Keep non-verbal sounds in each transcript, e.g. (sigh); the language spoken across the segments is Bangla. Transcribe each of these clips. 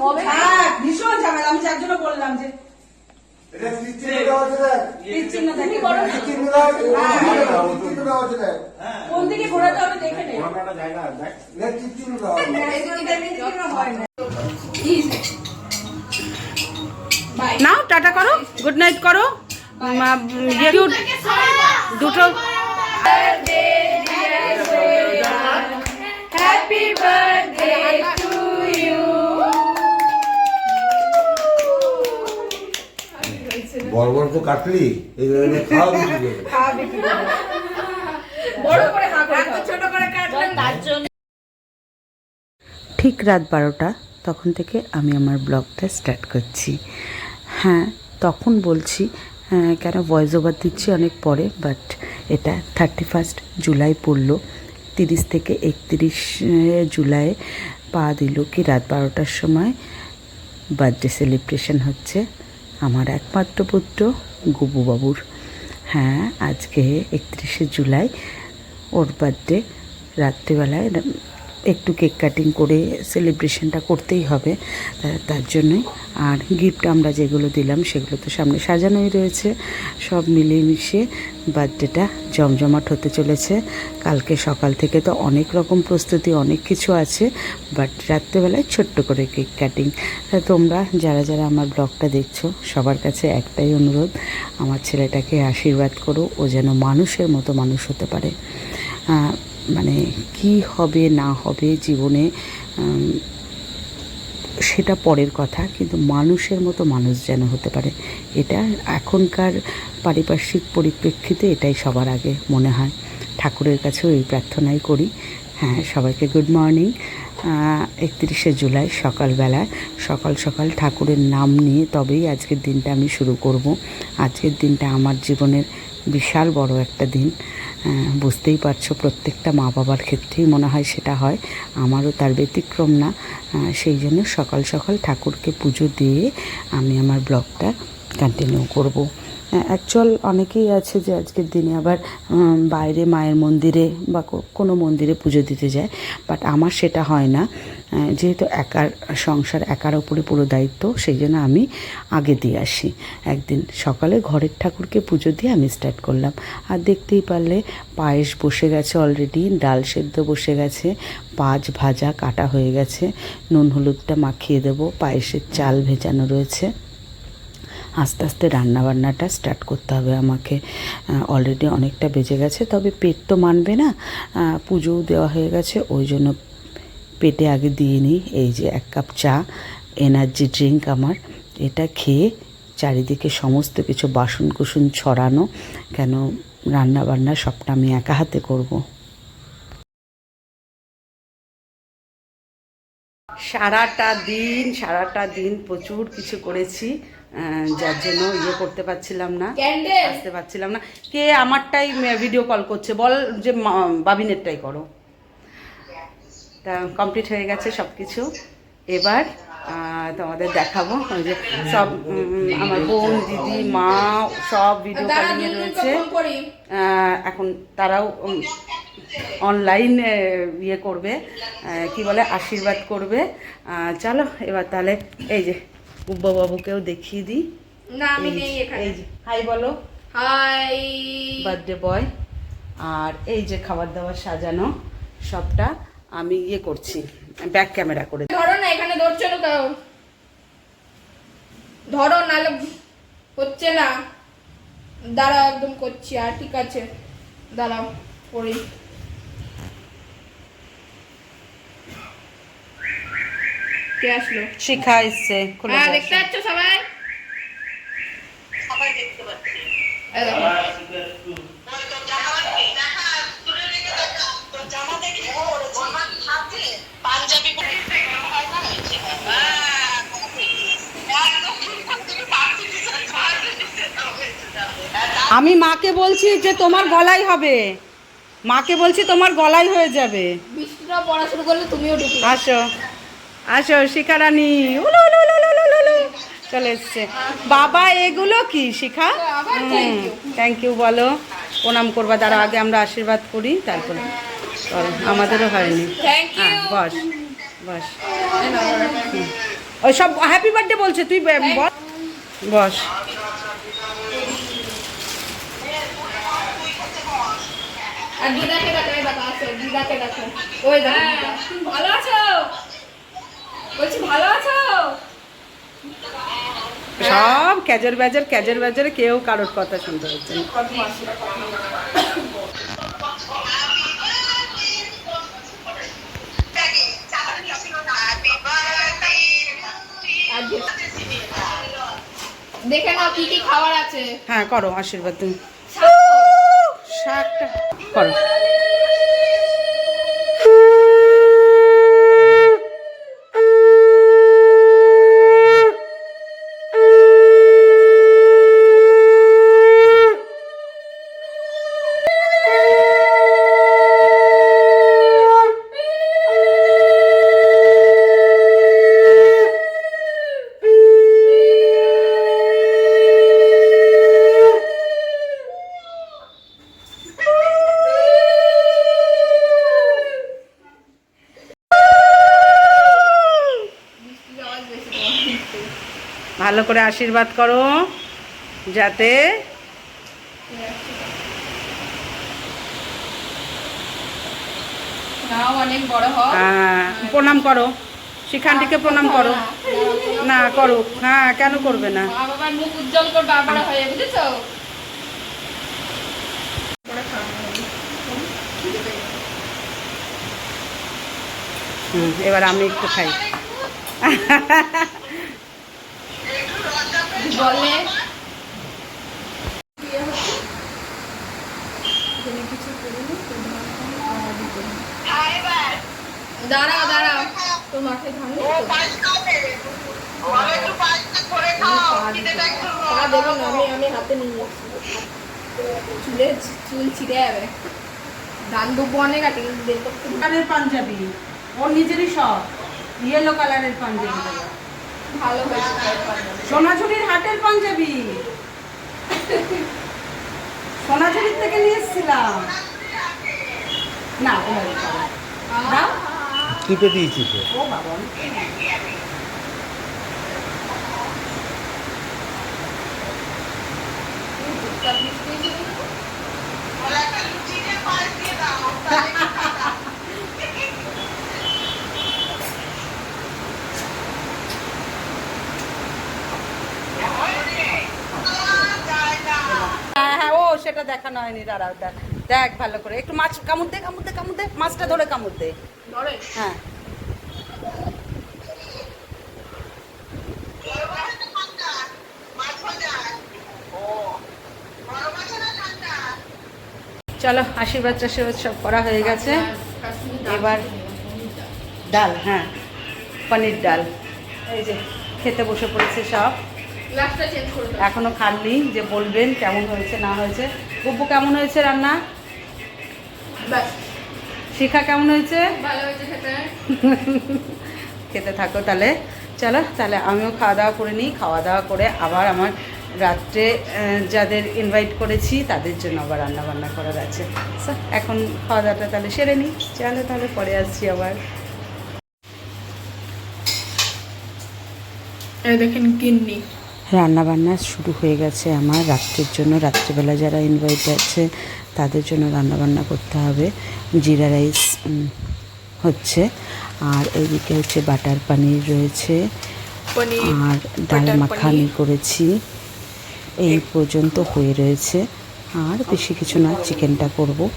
হবে? হ্যাঁ ভীষণ ঝামেলা। আমি যার জন্য বললাম যে। কোন দিকে ঘোরাতে হবে দেখে। হয় নাও টাটা করো। গুড নাইট করো। ইয়ে দুটো বর্বর তো কাটলি এই খাওয়া বিক্রি করে (laughs) বড় করে হা করে ছোট করে কাটলাম তার জন্য। ঠিক রাত বারোটা তখন থেকে আমি আমার ব্লগটা স্টার্ট করছি। হ্যাঁ তখন বলছি হ্যাঁ, কেন ভয়েস ওভার দিচ্ছি অনেক পরে বাট এটা থার্টি ফার্স্ট জুলাই পড়ল। তিরিশ থেকে একত্রিশ জুলাই পা দিল কি রাত বারোটার সময়। বার্থডে সেলিব্রেশন হচ্ছে। আমার একমাত্র পুত্র গুবুবাবুর। হ্যাঁ আজকে একত্রিশে জুলাই ওর বার্থডে রাত্রিবেলায় একটু কেক কাটিং করে সেলিব্রেশনটা করতেই হবে তার জন্যই। আর গিফট আমরা যেগুলো দিলাম সেগুলো তো সামনে সাজানোই রয়েছে, সব মিলিয়ে মিশিয়ে বার্থডেটা জমজমাট হতে চলেছে। কালকে সকাল থেকে তো অনেক রকম প্রস্তুতি, অনেক কিছু আছে, বাট রাত্রেবেলায় ছোট্ট করে কেক কাটিং। তা তোমরা যারা যারা আমার ব্লগটা দেখছ, সবার কাছে একটাই অনুরোধ, আমার ছেলেটাকে আশীর্বাদ করো, ও যেন মানুষের মতো মানুষ হতে পারে। মানে কি হবে, না হবে জীবনে সেটা পরের কথা। কিন্তু মানুষের মতো মানুষ যেন হতে পারে, এটা এখনকার পারিপার্শ্বিক পরিপ্রেক্ষিতে এটাই সবার আগে মনে হয়। ঠাকুরের কাছেও এই প্রার্থনাই করি। হ্যাঁ সবাইকে গুড মর্নিং একত্রিশে জুলাই সকালবেলায় সকাল সকাল ঠাকুরের নাম নিয়ে তবেই আজকের দিনটা আমি শুরু করব। আজকের দিনটা আমার জীবনের বিশাল বড় একটা দিন। বুঝতেই পারছ প্রত্যেকটা মা বাবার ক্ষেত্রেই মনে হয় সেটা হয়। আমারও তার ব্যতিক্রম না। সেই জন্য সকাল সকাল ঠাকুরকে পুজো দিয়ে আমি আমার ব্লগটা কন্টিনিউ করব। অ্যাকচুয়াল অনেকেই আছে যে আজকের দিনে আবার বাইরে মায়ের মন্দিরে বা কোনো মন্দিরে পুজো দিতে যায় বাট আমার সেটা হয় না। যেহেতু একার, সংসার একার ওপরে পুরো দায়িত্ব, সেই জন্য আমি আগে দিয়ে আসি। একদিন সকালে ঘরের ঠাকুরকে পুজো দিয়ে আমি স্টার্ট করলাম। আর দেখতেই পারলে পায়েস বসে গেছে অলরেডি ডাল সেদ্ধ বসে গেছে, পাঁচ ভাজা কাটা হয়ে গেছে, নুন হলুদটা মাখিয়ে দেবো, পায়েসের চাল ভেজানো রয়েছে। আস্তে আস্তে রান্না বান্নাটা স্টার্ট করতে হবে আমাকে। অলরেডি অনেকটা বেজে গেছে, তবে পেট তো মানবে না। পুজোও দেওয়া হয়ে গেছে, ওই জন্য পেটে আগে দিয়ে নিই এই যে এক কাপ চা এনার্জি ড্রিঙ্ক আমার। এটা খেয়ে চারিদিকে সমস্ত কিছু বাসন কুসুন ছড়ানো কেন রান্না বান্না সবটা আমি একা হাতে করব। সারাটা দিন সারাটা দিন প্রচুর কিছু করেছি যার জন্য ইয়ে করতে পারছিলাম না আসতে পারছিলাম না। কে আমারটাই ভিডিও কল করছে বল যে বাবিনেরটাই করো। তা কমপ্লিট হয়ে গেছে সব কিছু এবার তোমাদের দেখাবো ওই যে সব আমার বোন দিদি মা সব ভিডিও কলিংয়ে রয়েছে। এখন তারাও অনলাইন ইয়ে করবে। কি বলে আশীর্বাদ করবে। চলো এবার তাহলে এই যে উব্বা বাবুকেও দেখিয়ে দিই। না আমি নেই এখানে। এই যে হাই বলো। হাই বার্থডে বয় আর এই যে খাবার দাবার সাজানো সবটা। আমি ইয়ে করছি ব্যাক ক্যামেরা করে। ধরো না এখানে ধরছো না কেউ। ধরো নাহলে হচ্ছে না। দাঁড়াও একদম করছি আর ঠিক আছে। দাঁড়াও করি। কে আসলো? শিখা এসছে হ্যাঁ দেখতে পাচ্ছ সবাই? এই আমি মাকে বলছি যে তোমার গলাই হবে। মাকে বলছি তোমার গলাই হয়ে যাবে। বৃষ্টিটা পড়া শুরু করলে তুমিও ঢুকবে আসো। আসো শিখারানি। উলু উলু উলু উলু উলু উলু। চলে এসছে। বাবা এগুলো কি শিখা? থ্যাংক ইউ বলো। প্রণাম করবা তারা আগে আমরা আশীর্বাদ করি তারপরে। চলো আমাদেরও হয়নি। হ্যাঁ বস বস। হুম। ওই সব হ্যাপি বার্থডে বলছে তুই বস। দেখো হ্যাঁ, দিদা। তুমি ভালো আছো? বলছি ভালো আছো? সব ক্যাজর ব্যাজর ক্যাজর ব্যাজরে কেউ কারোর কথা শুনতে হচ্ছে কি কি খাবার আছে? হ্যাঁ করো আশীর্বাদ তুমি। শাকটা করো। ভালো করে আশীর্বাদ করো যাতে প্রণাম করো। শিখানটিকে প্রণাম করো। না করো। হ্যাঁ কেন করবে না? মুখ উজ্জ্বল করবে আবার হয়ে বুঝেছ? হুম, এবার আমি একটু খাই। দাঁড়াও দাঁড়াও। তোর ধান দেবো না। আমি আমি হাতে নিয়ে যাচ্ছি চুলে চুল ছিঁড়ে যাবে। ধান দুবো অনেক আছে কিন্তু পাঞ্জাবি। ওর নিজেরই সব ইয়েলো কালারের পাঞ্জাবি। ভালো সোনাঝুরির হাটের পাঞ্জাবি। সোনাঝুরির থেকে নিয়ে এসেছিলাম। না কি। দিয়েছি ও বাবা অনেক হ্যাঁ হ্যাঁ ও সেটা দেখানো হয়নি দাঁড়াও দেখ দেখ ভালো করে। একটু মাছ কামড় দে কামড় দে কামড় দে মাছটা ধরে কামড় দে। ধরে হ্যাঁ। চলো আশীর্বাদ টাশীর্বাদ সব করা হয়ে গেছে। এবার ডাল হ্যাঁ পনির ডাল। এই যে খেতে বসে পড়েছে সব। গ্লাসটা চেঞ্জ এখনও খাননি যে বলবেন কেমন হয়েছে না হয়েছে। গব্বু কেমন হয়েছে রান্না? শিখা কেমন হয়েছে? খেতে। খেতে থাকো তাহলে। চলো তাহলে আমিও খাওয়া দাওয়া করে নিই। খাওয়া দাওয়া করে আবার আমার রাত্রে যাদের ইনভাইট করেছি তাদের জন্য আবার রান্না বান্না করার আছে। এখন খাওয়া দাওয়াটা তাহলে সেরে নিই। চলো তাহলে পরে আসছি আবার। এই দেখেন কিন্নি। রান্না বান্না শুরু হয়ে গেছে আমার রাত্রের জন্য। রাত্রিবেলা যারা ইনভাইট আছে তাদের জন্য রান্না বান্না করতে হবে। জিরা রাইস হচ্ছে। আর এইদিকে হচ্ছে বাটার পানির রয়েছে। আর ডাল মাখানি করেছি। এই পর্যন্ত হয়ে রয়েছে। আর বেশি কিছু না চিকেনটা করব।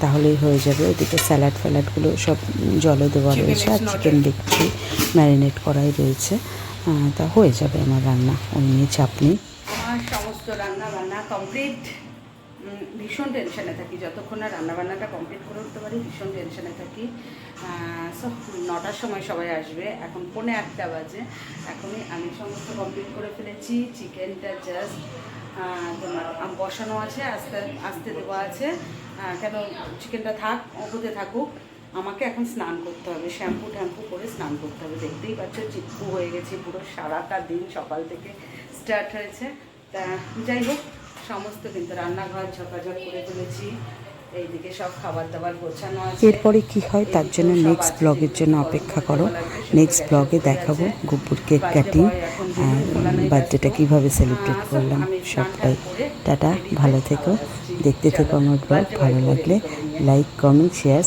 তাহলেই হয়ে যাবে। ওদিকে স্যালাড ফ্যালাডগুলো সব জলে দেওয়া রয়েছে। আর চিকেন দেখছি ম্যারিনেট করাই রয়েছে। তা হয়ে যাবে আমার রান্না ওই নিয়ে চাপ নেই। আমার সমস্ত রান্না বান্না কমপ্লিট ভীষণ টেনশনে থাকি। যতক্ষণ না রান্না বান্নাটা কমপ্লিট করে উঠতে পারি, ভীষণ টেনশনে থাকি। সব নটার সময় সবাই আসবে। এখন পৌনে আটটা বাজে। এখনই আমি সমস্ত কমপ্লিট করে ফেলেছি। চিকেনটা জাস্ট তোমার বসানো আছে, আস্তে আস্তে দেওয়া আছে। কেন, চিকেনটা থাক হতে থাকুক। আমাকে এখন স্নান করতে হবে শ্যাম্পু ট্যাম্পু করে স্নান করতে হবে। দেখতেই পাচ্ছ চিপ্পু হয়ে গেছে পুরো সারাটা দিন সকাল থেকে স্টার্ট হয়েছে। তা যাই হোক সমস্ত কিন্তু রান্নাঘর ঝকাঝক করে ফেলেছি। এইদিকে সব খাবার দাবার গোছানো আছে। এরপরে কি হয় তার জন্য নেক্সট ব্লগের জন্য অপেক্ষা করো। নেক্সট ব্লগে দেখাবো গুপুর কেক কাটিং বার্থডেটা কীভাবে সেলিব্রেট করলাম সবটাই। টাটা ভালো থেকো। দেখতে থেকো আমার ব্লগ ভালো লাগলে লাইক কমেন্ট শেয়ার